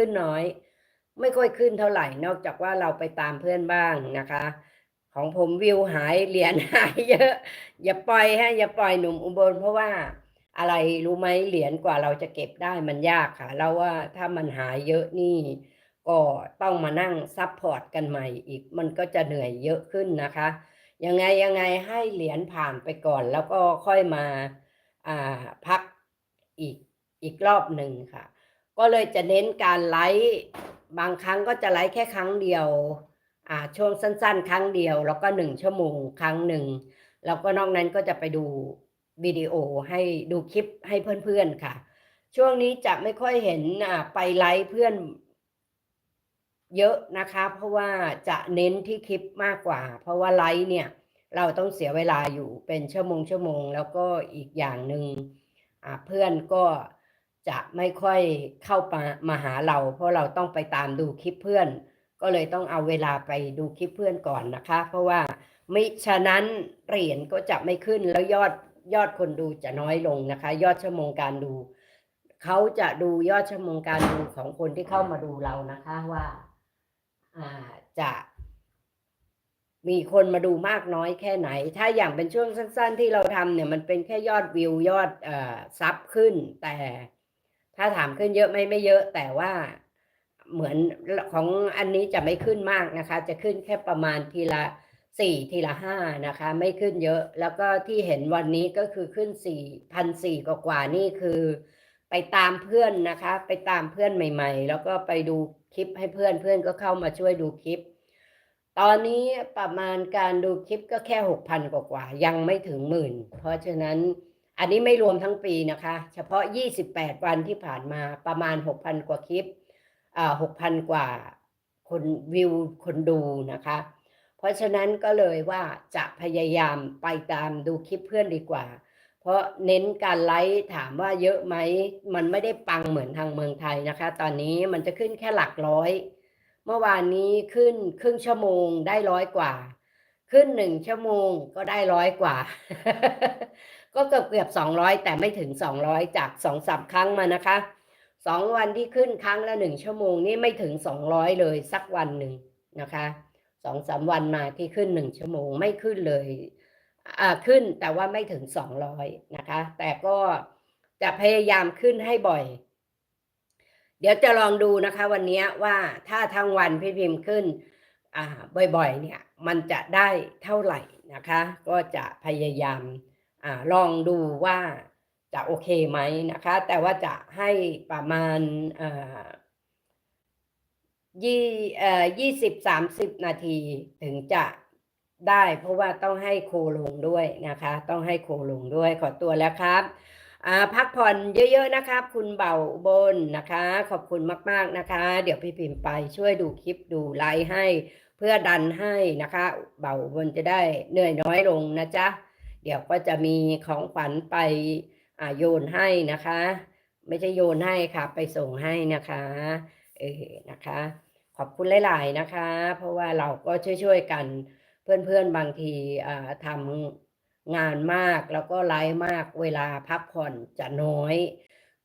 ขึ้นน้อย ไม่ค่อยขึ้นเท่าไหร่ นอกจากว่าเราไปตามเพื่อนบ้างนะคะ ของผมวิวหายเหรียญหายเยอะ อย่าปล่อยฮะอย่าปล่อยหนุ่มอุบลเพราะว่าอะไรรู้ไหมเหรียญกว่าเราจะเก็บได้มันยากค่ะ เราว่าถ้ามันหายเยอะนี่ ก็ต้องมานั่งซับพอร์ตกันใหม่อีก มันก็จะเหนื่อยเยอะขึ้นนะคะ ยังไงยังไงให้เหรียญผ่านไปก่อน แล้วก็ค่อยมาอ่าพักอีกอีกรอบหนึ่งค่ะ ก็เลยจะเน้นการไลฟ์บางครั้งก็จะไลฟ์แค่ครั้งเดียวอ่าช่วงสั้นๆ ครั้งเดียว แล้วก็หนึ่งชั่วโมงครั้งหนึ่งแล้วก็นอกนั้นก็จะไปดูวิดีโอให้ดูคลิปให้เพื่อนๆค่ะ ช่วงนี้จะไม่ค่อยเห็นไปไลฟ์เพื่อนเยอะนะคะ เพราะว่าจะเน้นที่คลิปมากกว่า เพราะว่าไลฟ์เนี่ย เราต้องเสียเวลาอยู่เป็นชั่วโมงชั่วโมง แล้วก็อีกอย่างหนึ่งอ่าเพื่อนก็ จะไม่ค่อยเข้ามามาหาเรา เพราะเราต้องไปตามดูคลิปเพื่อน ก็เลยต้องเอาเวลาไปดูคลิปเพื่อนก่อนนะคะ เพราะว่ามิฉะนั้นเหรียญก็จะไม่ขึ้นแล้วยอดยอดคนดูจะน้อยลงนะคะ ยอดชั่วโมงการดูเขาจะดูยอดชั่วโมงการดูของคนที่เข้ามาดูเรานะคะว่าอาจะมีคนมาดูมากน้อยแค่ไหน ถ้าอย่างเป็นช่วงสั้น ๆ ที่เราทำเนี่ยมันเป็นแค่ยอดวิวยอดอซับขึ้นแต่ ถ้าถามขึ้นเยอะไหมไม่เยอะ แต่ว่าเหมือนของอันนี้จะไม่ขึ้นมากนะคะ จะขึ้นแค่ประมาณทีละสี่ทีละห้านะคะ ไม่ขึ้นเยอะ แล้วก็ที่เห็นวันนี้ก็คือขึ้นสี่พันสี่กว่านี่คือ ไปตามเพื่อนนะคะ ไปตามเพื่อนใหม่ ๆ แล้วก็ไปดูคลิปให้เพื่อนเพื่อนก็เข้ามาช่วยดูคลิป ตอนนี้ประมาณการดูคลิปก็แค่หกพันกว่าๆยังไม่ถึงหมื่น เพราะฉะนั้น อันนี้ไม่รวมทั้งปีนะคะ เฉพาะ 28 วันที่ผ่านมาประมาณ 6,000 กว่าคลิปอ่า6,000 กว่าคนวิวคนดูนะคะ เพราะฉะนั้นก็เลยว่าจะพยายามไปตามดูคลิปเพื่อนดีกว่า เพราะเน้นการไลฟ์ถามว่าเยอะไหม มันไม่ได้ปังเหมือนทางเมืองไทยนะคะ ตอนนี้มันจะขึ้นแค่หลักร้อย เมื่อวานนี้ขึ้นครึ่งชั่วโมงได้ร้อยกว่า ขึ้นหนึ่งชั่วโมงก็ได้ร้อยกว่า ก็เกือบเกือบสองร้อยแต่ไม่ถึงสองร้อยจากสองสามครั้งมานะคะสองวันที่ขึ้นครั้งละหนึ่งชั่วโมงนี่ไม่ถึงสองร้อยเลยสักวันหนึ่งนะคะสองสามวันมาที่ขึ้นหนึ่งชั่วโมงไม่ขึ้นเลยอ่าขึ้นแต่ว่าไม่ถึงสองร้อยนะคะ แต่ก็จะพยายามขึ้นให้บ่อย เดี๋ยวจะลองดูนะคะ วันนี้ว่าถ้าทั้งวันพี่พิมพ์ขึ้น บ่อยๆเนี่ยมันจะได้เท่าไหร่นะคะ ก็จะพยายามอลองดูว่าจะโอเคไหมนะคะ แต่ว่าจะให้ประมาณยี่ยี่สิบสามสิบนาทีถึงจะได้ เพราะว่าต้องให้โคลงด้วยนะคะ ต้องให้โคลงด้วยขอตัวแล้วครับ พักผ่อนเยอะๆนะครับคุณเบาบนนะคะ ขอบคุณมากๆนะคะ เดี๋ยวพี่พิมพ์ไปช่วยดูคลิปดูไลฟ์ให้ เพื่อดันให้นะคะ เบาบนจะได้เหนื่อยน้อยลงนะจ๊ะเดี๋ยวก็จะมีของขวัญไปอ่าโยนให้นะคะ ไม่ใช่โยนให้ค่ะ ไปส่งให้นะคะเออนะคะ ขอบคุณหลาย ๆ นะคะ เพราะว่าเราก็ช่วยๆกันเพื่อนๆบางทีอ่าทำ งานมากแล้วก็ไลฟ์มากเวลาพักผ่อนจะน้อย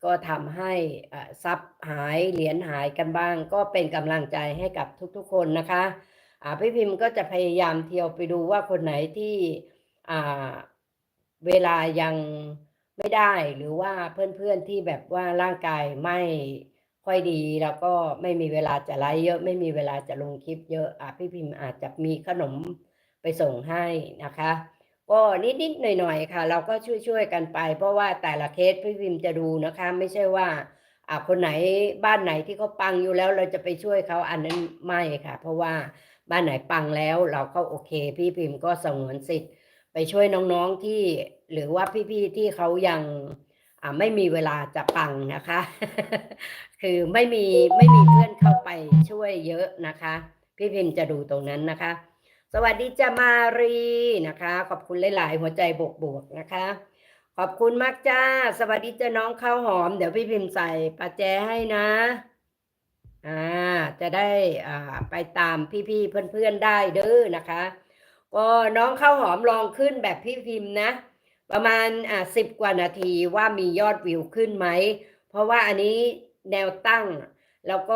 ก็ทำให้ทรัพย์หายเหรียญหายกันบ้าง ก็เป็นกำลังใจให้กับทุกๆคนนะคะอาพี่พิมพ์ก็จะพยายามเที่ยวไปดูว่าคนไหนที่เวลายังไม่ได้หรือว่าเพื่อนๆที่แบบว่าร่างกายไม่ค่อยดีแล้วก็ไม่มีเวลาจะไลฟ์เยอะ ไม่มีเวลาจะลงคลิปเยอะอะพี่พิมพ์อาจจะมีขนมไปส่งให้นะคะ ก็นิดๆหน่อยๆค่ะ เราก็ช่วยๆกันไป เพราะว่าแต่ละเคสพี่พิมจะดูนะคะ ไม่ใช่ว่าอ่าคนไหนบ้านไหนที่เขาปังอยู่แล้วเราจะไปช่วยเขาอันนั้นไม่ค่ะ เพราะว่าบ้านไหนปังแล้วเราก็โอเค พี่พิมพ์ก็สงวนสิทธิ์ ไปช่วยน้องๆที่หรือว่าพี่ๆที่เขายังอ่าไม่มีเวลาจะปังนะคะ คือไม่มีไม่มีเพื่อนเข้าไปช่วยเยอะนะคะ พี่พิมพ์จะดูตรงนั้นนะคะ สวัสดีจ้ามารีนะคะ ขอบคุณหลาย ๆ หัวใจบวกๆนะคะ ขอบคุณมากจ้า สวัสดีจ้าน้องข้าวหอม เดี๋ยวพี่พิมพ์ใส่ประแจให้นะอ่าจะได้อ่าไปตามพี่ๆเพื่อน ๆ ได้เด้อนะคะก็น้องข้าวหอมลองขึ้นแบบพี่พิมพ์นะ ประมาณอ่าสิบกว่านาทีว่ามียอดวิวขึ้นไหม เพราะว่าอันนี้แนวตั้งแล้วก็